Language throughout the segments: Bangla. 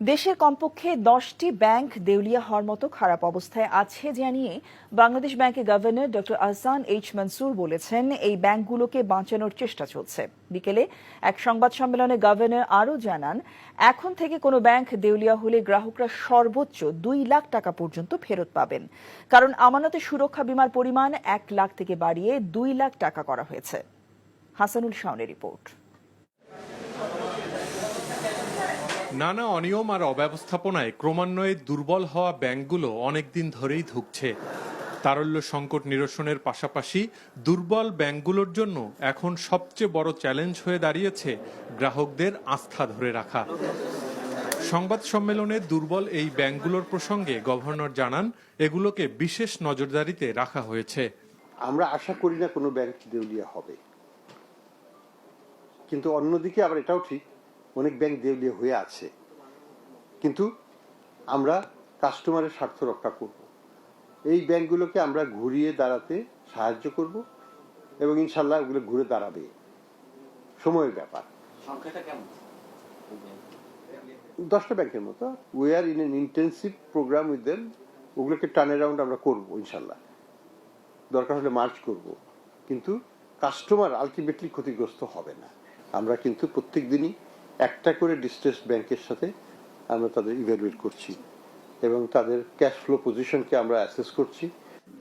দেশের কমপক্ষে দশটি ব্যাংক দেউলিয়া হওয়ার মতো খারাপ অবস্থায় আছে জানিয়ে বাংলাদেশ ব্যাংকের governor doctor Ahsan H Mansur বলেছেন, এই ব্যাংকগুলোকে বাঁচানোর চেষ্টা চলছে। বিকেলে এক সংবাদ সম্মেলনে গভর্নর আরও জানান, এখন থেকে কোনো ব্যাংক দেউলিয়া হলে গ্রাহকরা সর্বোচ্চ দুই লাখ টাকা পর্যন্ত ফেরত পাবেন। কারণ আমানতের সুরক্ষা বিমার পরিমাণ এক লাখ থেকে বাড়িয়ে দুই লাখ টাকা করা হয়েছে। হাসানুল শাওনের রিপোর্ট। নানা অনিয়ম আর অব্যবস্থাপনায় ক্রমান্বয়ে দুর্বল হওয়া ব্যাংকগুলো অনেকদিন ধরেই ধুঁকছে। তারল্য সংকট নিরসনের পাশাপাশি দুর্বল ব্যাংকগুলোর জন্য এখন সবচেয়ে বড় চ্যালেঞ্জ হয়ে দাঁড়িয়েছে গ্রাহকদের আস্থা ধরে রাখা। সংবাদ সম্মেলনে দুর্বল এই ব্যাংকগুলোর প্রসঙ্গে গভর্নর জানান, এগুলোকে বিশেষ নজরদারিতে রাখা হয়েছে। আমরা আশা করি না কোনো ব্যাংক দেউলিয়া হবে। কিন্তু অন্যদিকে আবার এটাও ঠিক অনেক ব্যাংক দেউলিয়া হয়ে আছে। কিন্তু আমরা কাস্টমারের স্বার্থ রক্ষা করব। এই ব্যাংকগুলোকে আমরা ঘুরিয়ে দাঁড়াতে সাহায্য করব এবং ইনশাল্লাহ ওগুলো ঘুরে দাঁড়াবে। সময়ের ব্যাপার। দশটা ব্যাংকের মতো। We are in an intensive program with them ওগুলোকে টার্ন অ্যারাউন্ড আমরা করব ইনশাল্লাহ। দরকার হলে মার্চ করব। কিন্তু কাস্টমার আলটিমেটলি ক্ষতিগ্রস্ত হবে না। আমরা কিন্তু প্রত্যেক দিনই একটা করে ডিস্ট্রেস ব্যাংকের সাথে আমরা তাদের ইভ্যালুয়েট করছি এবং তাদের ক্যাশ ফ্লো পজিশনকে আমরা অ্যাসেস করছি।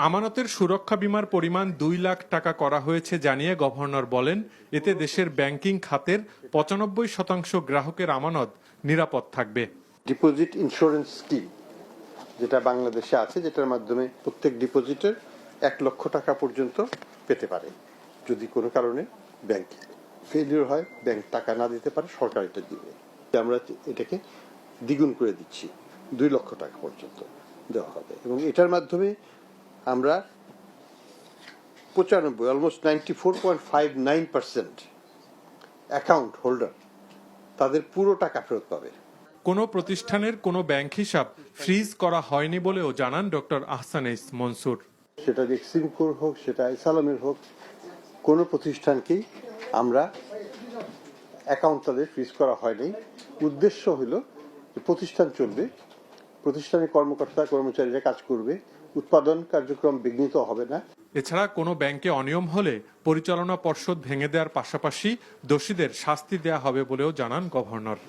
আমানতের সুরক্ষা বিমার পরিমাণ দুই লাখ টাকা করা হয়েছে জানিয়ে গভর্নর বলেন এতে দেশের ব্যাংকিং খাতের পঁচানব্বই শতাংশ গ্রাহকের আমানত নিরাপদ থাকবে। ডিপোজিট ইন্স্যুরেন্স স্কিম যেটা বাংলাদেশে আছে যেটার মাধ্যমে প্রত্যেক ডিপোজিটের এক লক্ষ টাকা পর্যন্ত পেতে পারে যদি কোনো কারণে ব্যাংক ফেলিওর হয় ব্যাংক টাকা না দিতে পারে সরকার এটা দিবে আমরা এটাকে দ্বিগুণ করে দিচ্ছি দুই লক্ষ টাকা পর্যন্ত দেওয়া হবে। এবং এটার মাধ্যমে আমরা পঁচানব্বই almost ninety four point five nine percent account holder তাদের পুরো টাকা ফেরত পাবে। কোনো প্রতিষ্ঠানের কোনো ব্যাংক হিসাব ফ্রিজ করা হয়নি বলেও জানান ডক্টর আহসানেস মনসুর। সেটা এক্সিমকোর হোক সেটা ইসালামের হোক কোনো প্রতিষ্ঠানকেই আমরা অ্যাকাউন্ট তাদের ফ্রিজ করা হয়নি। উদ্দেশ্য হল যে প্রতিষ্ঠান চলবে, প্রতিষ্ঠানের কর্মকর্তা, কর্মচারীরা কাজ করবে, উৎপাদন কার্যক্রম বিঘ্নিত হবে না। এছাড়া কোনো ব্যাংকে অনিয়ম হলে পরিচালনা পর্ষদ ভেঙে দেওয়ার পাশাপাশি দোষীদের শাস্তি দেয়া হবে বলেও জানান গভর্নর।